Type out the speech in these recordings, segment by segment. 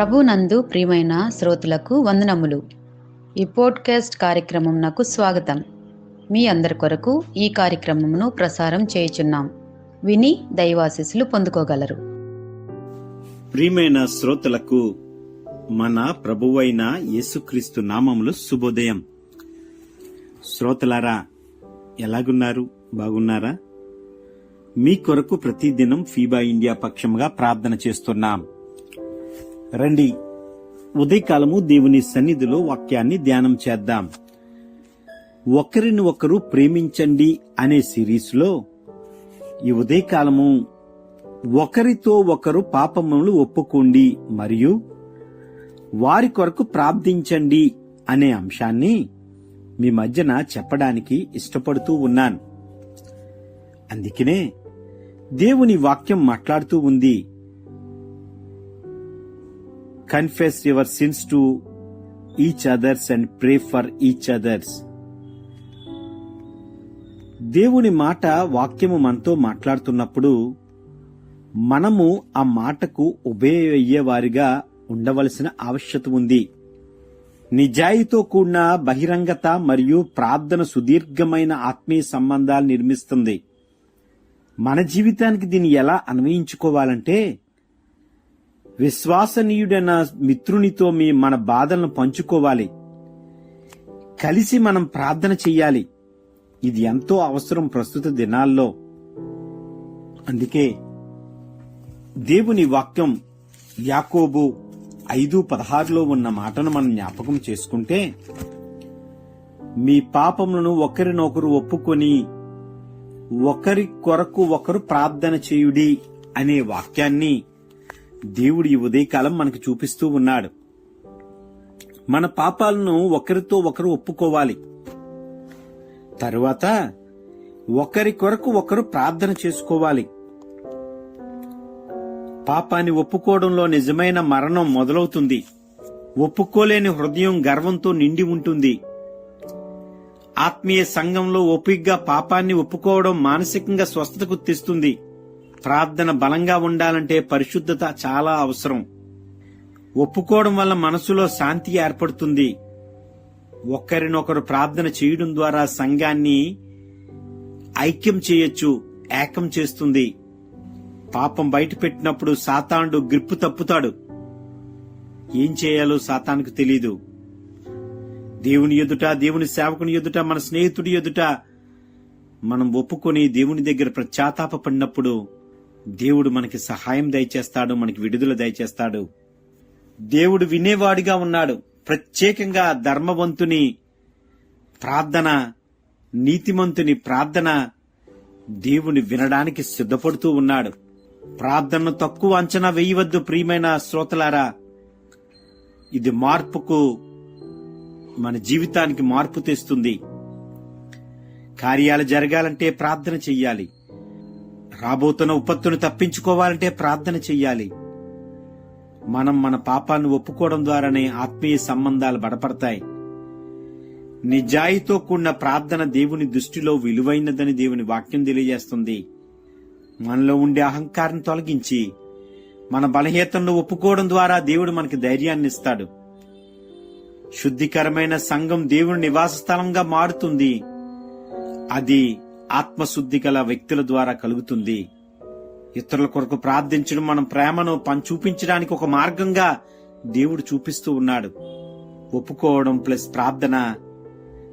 ప్రభునందు ప్రియమైన శ్రోతలకు వందనములు. ఈ పోడ్కాస్ట్ కార్యక్రమం నాకు స్వాగతం. మీ అందరి కొరకు ఈ కార్యక్రమమును ప్రసారం చేయుచున్నాం. విని దైవాశీస్సులు పొందుకోగలరు. ప్రియమైన శ్రోతలకు మన ప్రభువైన యేసుక్రీస్తు నామములు శుభోదయం. శ్రోతలారా ఎలాగున్నారు? బాగున్నారా? మీ కొరకు ప్రతిదినం ఫీబా ఇండియా పక్షముగా ప్రార్థన చేస్తున్నాం. రండి. ఉదయకాలము దేవుని సన్నిధిలో వాక్యాన్ని ధ్యానం చేద్దాం. ఒకరిని ఒకరు ప్రేమించండి అనే సిరీస్లో ఈ ఉదయకాలము ఒకరితో ఒకరు పాపములు ఒప్పుకోండి మరియు వారి కొరకు ప్రార్థించండి అనే అంశాన్ని మీ మధ్యన చెప్పడానికి ఇష్టపడుతూ ఉన్నాను. అందుకనే దేవుని వాక్యం మాట్లాడుతూ ఉంది. Confess your sins to each others and pray for each others దేవుని మాట వాక్యము మనతో మాట్లాడుతున్నప్పుడు మనము ఆ మాటకు ఉభయయ్యేవారిగా ఉండవలసిన ఆవశ్యత ఉంది. నిజాయితో కూడిన బహిరంగత మరియు ప్రార్థన సుదీర్ఘమైన ఆత్మీయ సంబంధాలు నిర్మిస్తుంది. మన జీవితానికి దీన్ని ఎలా అన్వయించుకోవాలంటే విశ్వాసనీయుడైన మిత్రునితో మీ మన బాధలను పంచుకోవాలి. కలిసి మనం ప్రార్థన చెయ్యాలి. ఇది ఎంతో అవసరం ప్రస్తుత దినాల్లో. అందుకే దేవుని వాక్యం యాకోబు ఐదు పదహారులో ఉన్న మాటను మనం జ్ఞాపకం చేసుకుంటే మీ పాపములను ఒకరినొకరు ఒప్పుకొని ఒకరి కొరకు ఒకరు ప్రార్థన చేయుడి అనే వాక్యాన్ని దేవుడు ఈ ఉదయకాలం మనకు చూపిస్తూ ఉన్నాడు. మన పాపాలను ఒకరితో ఒకరు ఒప్పుకోవాలి. తరువాత ఒకరి కొరకు ఒకరు ప్రార్థన చేసుకోవాలి. పాపాన్ని ఒప్పుకోవడంలో నిజమైన మరణం మొదలవుతుంది. ఒప్పుకోలేని హృదయం గర్వంతో నిండి ఉంటుంది. ఆత్మీయ సంఘంలో ఓపిగ్గా పాపాన్ని ఒప్పుకోవడం మానసికంగా స్వస్థతకు తెస్తుంది. ప్రార్థన బలంగా ఉండాలంటే పరిశుద్ధత చాలా అవసరం. ఒప్పుకోవడం వల్ల మనసులో శాంతి ఏర్పడుతుంది. ఒకరినొకరు ప్రార్థన చేయడం ద్వారా సంఘాన్ని ఐక్యం చేయొచ్చు ఏకం చేస్తుంది. పాపం బయట పెట్టినప్పుడు సాతానుడు గ్రిప్పు తప్పుతాడు. ఏం చేయాలో సాతానుకు తెలీదు. దేవుని ఎదుట దేవుని సేవకుని ఎదుట మన స్నేహితుడి ఎదుట మనం ఒప్పుకొని దేవుని దగ్గర పడినప్పుడు దేవుడు మనకి సహాయం దయచేస్తాడు మనకి విడుదల దయచేస్తాడు. దేవుడు వినేవాడిగా ఉన్నాడు. ప్రత్యేకంగా ధర్మవంతుని ప్రార్థన నీతిమంతుని ప్రార్థన దేవుని వినడానికి సిద్ధపడుతూ ఉన్నాడు. ప్రార్థనను తక్కువ అంచనా వేయవద్దు ప్రియమైన శ్రోతలారా. ఇది మార్పుకు మన జీవితానికి మార్పు తెస్తుంది. కార్యాలు జరగాలంటే ప్రార్థన చెయ్యాలి. రాబోతున్న ఉపత్తును తప్పించుకోవాలంటే ప్రార్థన చెయ్యాలి. మనం మన పాపాన్ని ఒప్పుకోవడం ద్వారానే ఆత్మీయ సంబంధాలు బడపడతాయి. నిజాయితో కూడిన ప్రార్థన దేవుని దృష్టిలో విలువైనదని దేవుని వాక్యం తెలియజేస్తుంది. మనలో ఉండే అహంకారం తొలగించి మన బలహీతలను ఒప్పుకోవడం ద్వారా దేవుడు మనకి ధైర్యాన్ని ఇస్తాడు. శుద్ధికరమైన సంఘం దేవుని నివాస స్థలంగా మారుతుంది. అది ఆత్మశుద్ధి గల వ్యక్తుల ద్వారా కలుగుతుంది. ఇతరుల కొరకు ప్రార్థించడం మనం ప్రేమను పని చూపించడానికి ఒక మార్గంగా దేవుడు చూపిస్తూ ఉన్నాడు. ఒప్పుకోవడం ప్లస్ ప్రార్థన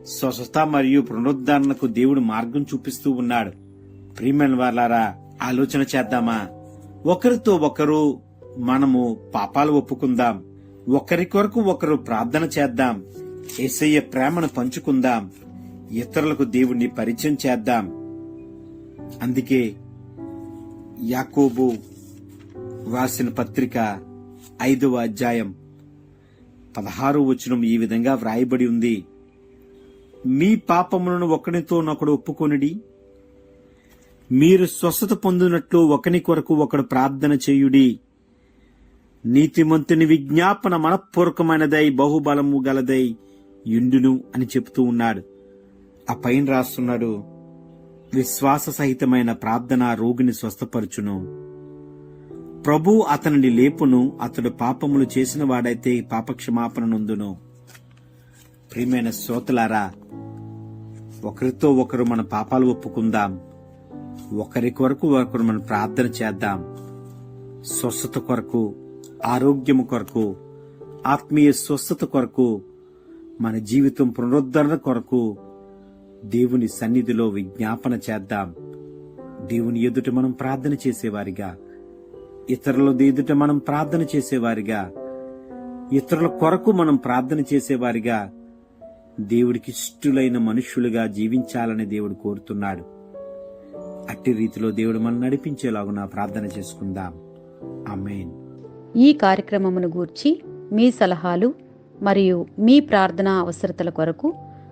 స్వస్థత మరియు పునరుద్ధరణకు దేవుడు మార్గం చూపిస్తూ ఉన్నాడు. ప్రియమైన వాళ్ళారా ఆలోచన చేద్దామా? ఒకరితో ఒకరు మనము పాపాలు ఒప్పుకుందాం. ఒకరి కొరకు ఒకరు ప్రార్థన చేద్దాం. ఏసయ్య ప్రేమను పంచుకుందాం. ఇతరులకు దేవుణ్ణి పరిచయం చేద్దాం. అందుకే యాకోబు రాసిన పత్రిక ఐదవ అధ్యాయం పదహారో వచనం ఈ విధంగా వ్రాయబడి ఉంది. మీ పాపములను ఒకరితోనొకడు ఒప్పుకొనిడి. మీరు స్వస్థత పొందినట్లు ఒకని కొరకు ఒకడు ప్రార్థన చేయుడి. నీతిమంతుని విజ్ఞాపన మనపూర్వకమైనదై బహుబలము గలదై యుండును అని చెబుతూ ఉన్నాడు. ఆ పైన రాస్తున్నాడు విశ్వాస సహితమైన ప్రార్థన రోగిని స్వస్థపరచును. ప్రభు అతనిని లేపును అతడు పాపములు చేసిన వాడైతే పాపక్షమాపణ నొందును. ప్రియమైన శ్రోతలారా ఒకరితో ఒకరు మన పాపాలు ఒప్పుకుందాం. ఒకరి కొరకు ఒకరు మనం ప్రార్థన చేద్దాం. స్వస్థత కొరకు ఆరోగ్యము కొరకు ఆత్మీయ స్వస్థత కొరకు మన జీవితం పునరుద్ధరణ కొరకు దేవుని సన్నిధిలో విజ్ఞాపన చేద్దాం. దేవుని ఎదుట మనం ప్రార్థన చేసేవారిగా. ఇతరుల ఎదుట మనం ప్రార్థన చేసేవారిగా. ఇతరుల కొరకు మనం ప్రార్థన చేసేవారిగా. దేవుడికి ఇష్టులైన మనుష్యులుగా జీవించాలని దేవుడు కోరుతున్నాడు. అట్టి రీతిలో దేవుడు మనం నడిపించేలాగున ప్రార్థన చేసుకుందాం. అమేన్ ఈ కార్యక్రమమును గూర్చి మీ సలహాలు మరియు మీ ప్రార్థనా అవసరతల కొరకు